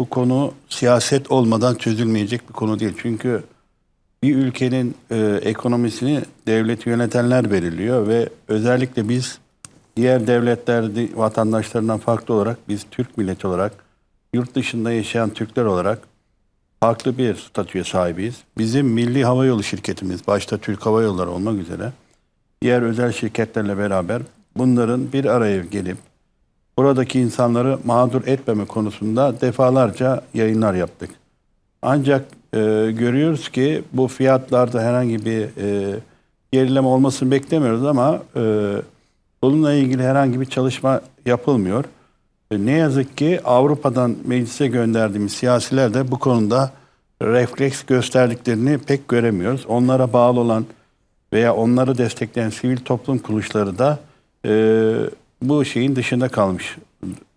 bu konu siyaset olmadan çözülmeyecek bir konu değil. Çünkü bir ülkenin e, ekonomisini devleti yönetenler belirliyor ve özellikle biz diğer devletlerde vatandaşlarından farklı olarak biz Türk milleti olarak yurt dışında yaşayan Türkler olarak farklı bir statüye sahibiz. Bizim Milli Havayolu şirketimiz başta Türk Hava Yolları olmak üzere diğer özel şirketlerle beraber bunların bir araya gelip buradaki insanları mağdur etmeme konusunda defalarca yayınlar yaptık. Ancak e, görüyoruz ki bu fiyatlarda herhangi bir e, gerileme olmasını beklemiyoruz ama e, bununla ilgili herhangi bir çalışma yapılmıyor. E, ne yazık ki Avrupa'dan meclise gönderdiğimiz siyasiler de bu konuda refleks gösterdiklerini pek göremiyoruz. Onlara bağlı olan veya onları destekleyen sivil toplum kuruluşları da e, bu şeyin dışında kalmış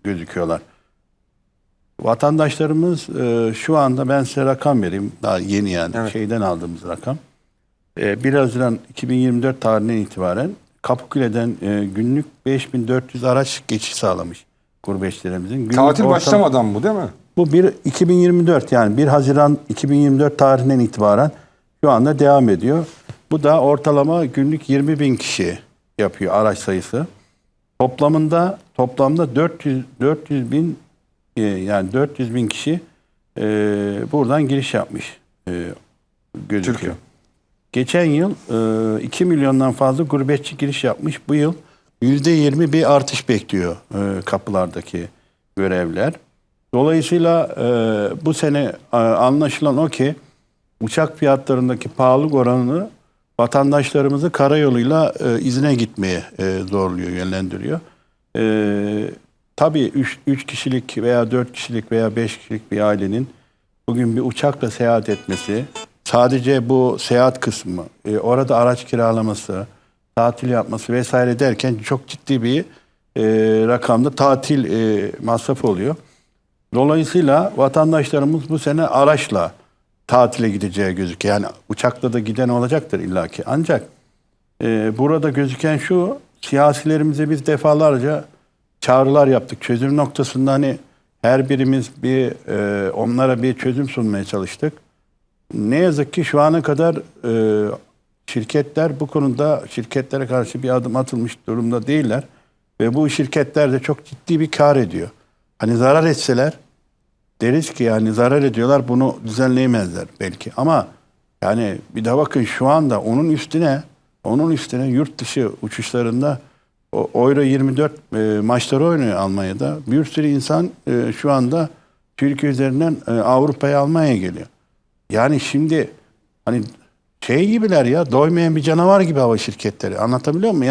gözüküyorlar. Vatandaşlarımız e, şu anda ben size rakam vereyim. Daha yeni yani Evet. şeyden aldığımız rakam. E, 1 Haziran 2024 tarihinden itibaren Kapıkule'den e, günlük 5400 araç geçiş sağlamış gurbetçilerimizin. Günlük Tatil ortam- başlamadan bu değil mi? bu bir 2024 yani 1 Haziran 2024 tarihinden itibaren şu anda devam ediyor. Bu da ortalama günlük 20 bin kişi yapıyor araç sayısı. Toplamında toplamda 400 400 bin e, yani 400 bin kişi e, buradan giriş yapmış e, gözüküyor. Türkiye. Geçen yıl e, 2 milyondan fazla gurbetçi giriş yapmış. Bu yıl %20 bir artış bekliyor e, kapılardaki görevler. Dolayısıyla e, bu sene e, anlaşılan o ki uçak fiyatlarındaki pahalılık oranını vatandaşlarımızı karayoluyla e, izine gitmeye e, zorluyor, yönlendiriyor. E, tabii 3 kişilik veya 4 kişilik veya 5 kişilik bir ailenin bugün bir uçakla seyahat etmesi, sadece bu seyahat kısmı, e, orada araç kiralaması, tatil yapması vesaire derken çok ciddi bir e, rakamda tatil e, masrafı oluyor. Dolayısıyla vatandaşlarımız bu sene araçla tatile gideceği gözüküyor. Yani uçakla da giden olacaktır illaki. Ancak e, burada gözüken şu, siyasilerimize biz defalarca çağrılar yaptık. Çözüm noktasında hani her birimiz bir e, onlara bir çözüm sunmaya çalıştık. Ne yazık ki şu ana kadar e, şirketler bu konuda şirketlere karşı bir adım atılmış durumda değiller. Ve bu şirketler de çok ciddi bir kar ediyor. Hani zarar etseler deriz ki yani zarar ediyorlar bunu düzenleyemezler belki. Ama yani bir de bakın şu anda onun üstüne onun üstüne yurt dışı uçuşlarında o Euro 24 e, maçları oynuyor Almanya'da. Bir sürü insan e, şu anda Türkiye üzerinden e, Avrupa'ya Almanya'ya geliyor. Yani şimdi hani şey gibiler ya doymayan bir canavar gibi hava şirketleri anlatabiliyor muyum?